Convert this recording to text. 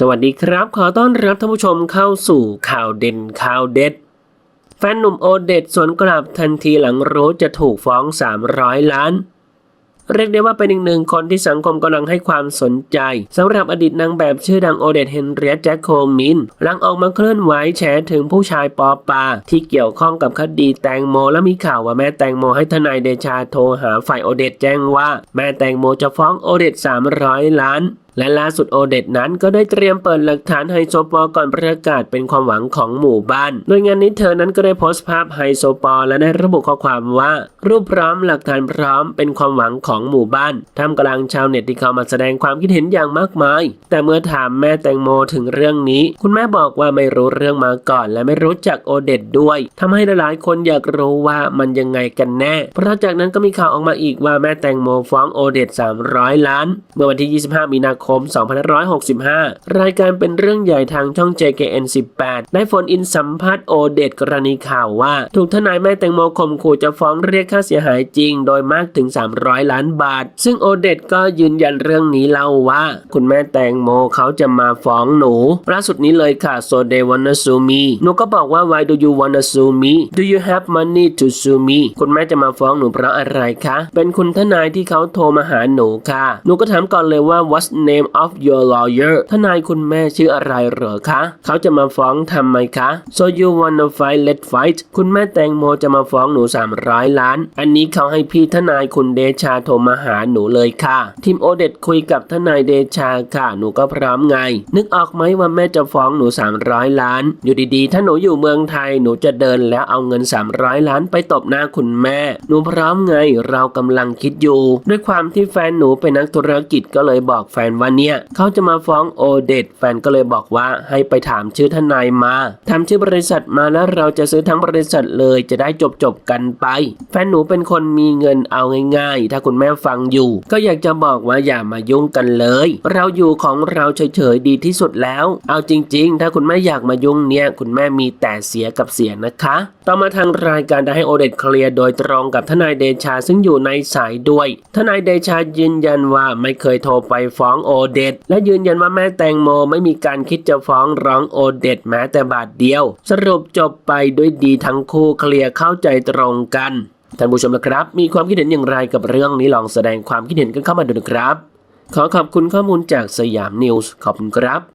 สวัสดีครับ ขอต้อนรับท่านผู้ชมเข้าสู่ข่าวเด่นข่าวเด็ด แฟนหนุ่มโอเดตสวนกลับทันทีหลังรู้จะถูกฟ้อง 300 ล้าน เรียกได้ว่าเป็นอีกหนึ่งคนที่สังคมกำลังให้ความสนใจสำหรับอดีตนางแบบชื่อดังโอเดตเฮนเรียตแจ็คโคมินหลังออกมาเคลื่อนไหวแฉถึงผู้ชายปอปา ที่เกี่ยวข้องกับคดีแตงโมและมีข่าวว่าแม่แตงโมให้ทนายเดชาโทรหาฝ่ายโอเดตแจ้งว่า แม่แตงโมจะฟ้องโอเดต300 ล้าน และล่าสุดโอเดตนั้นก็ได้เตรียมเปิดหลักฐานไฮโซปอก่อนประกาศเป็นความหวังของหมู่บ้าน โดยงานนี้เธอนั้นก็ได้โพสต์ภาพไฮโซปอและได้ระบุข้อความว่า รูปพร้อมหลักฐานพร้อมเป็นความหวังของหมู่บ้านท่ามกลางชาวเน็ตที่เข้ามาแสดงความคิดเห็นอย่างมากมาย แต่เมื่อถามแม่แตงโมถึงเรื่องนี้ คุณแม่บอกว่าไม่รู้เรื่องมาก่อน และไม่รู้จักโอเดตด้วยทำให้หลายๆคนอยากรู้ว่ามันยังไงกันแน่ เพราะจากนั้นก็มีข่าวออกมาอีกว่าแม่แตงโมฟ้องโอเดต300 ล้าน เมื่อวันที่ 25 มีนาคม2565 รายการเป็นเรื่องใหญ่ทางช่อง JKN 18 ได้โฟนอินสัมภาษณ์โอเดตกรณีข่าวว่า ถูกทนายแม่แตงโมข่มขู่จะฟ้องเรียกค่าเสียหายจริง โดยมากถึง 300 ล้านบาท ซึ่งโอเดตก็ยืนยันเรื่องนี้เล่าว่า คุณแม่แตงโมเขาจะมาฟ้องหนูล่าสุดนี้เลยค่ะ so they wanna sue me หนูก็บอกว่า why do you wanna sue me do you have money to sue me คุณแม่จะมาฟ้องหนูเพราะอะไรคะ เป็นคุณทนายที่เขาโทรมาหาหนูค่ะ หนูก็ถามก่อนเลยว่า what's name of your lawyer ทนายคุณแม่ชื่ออะไรเหรอคะ เขาจะมาฟ้องทำไมคะ so you wanna fight let fight คุณแม่แตงโมจะมาฟ้องหนู 300 ล้าน อันนี้เขาให้พี่ทนายคุณเดชาโทรมาหาหนูเลยค่ะ ทีมโอเดตคุยกับทนายเดชาค่ะ หนูก็พร้อมไง นึกออกไหมว่าแม่จะฟ้องหนู 300 ล้าน อยู่ดีๆ ถ้าหนูอยู่เมืองไทยหนูจะเดินแล้วเอาเงิน 300 ล้านไปตบหน้าคุณแม่ หนูพร้อมไง เรากำลังคิดอยู่ ด้วยความที่แฟนหนูเป็นนักธุรกิจก็เลยบอกแฟนว่าเนี่ยเขาจะมาฟ้องโอเดตแฟนก็เลยบอกว่าให้ไปถามชื่อทนายมาทำชื่อบริษัทมาแล้วเราจะซื้อทั้งบริษัทเลยจะได้จบจบกันไป แฟนหนูเป็นคนมีเงินเอาง่ายๆ ถ้าคุณแม่ฟังอยู่ ก็อยากจะบอกว่าอย่ามายุ่งกันเลย เราอยู่ของเราเฉยๆดีที่สุดแล้ว เอาจริง ๆ ถ้าคุณแม่อยากมายุ่งเนี่ยคุณแม่มีแต่เสียกับเสียนะคะ ต่อมาทางรายการได้ให้โอเดตเคลียร์โดยตรงกับทนายเดชาซึ่งอยู่ในสายด้วย ทนายเดชายืนยันว่าไม่เคยโทรไปฟ้องโอเดตและยืนยันว่าแม่แตงโมไม่มีการคิดจะฟ้องร้องโอเดตแม้แต่บาทเดียว สรุปจบไปด้วยดีทั้งคู่เคลียร์เข้าใจตรงกันท่านผู้ชมนะครับ มีความคิดเห็นอย่างไรกับเรื่องนี้ลองแสดงความคิดเห็นกันเข้ามาดูนะครับ ขอขอบคุณข้อมูลจากสยามนิวส์ขอบคุณครับ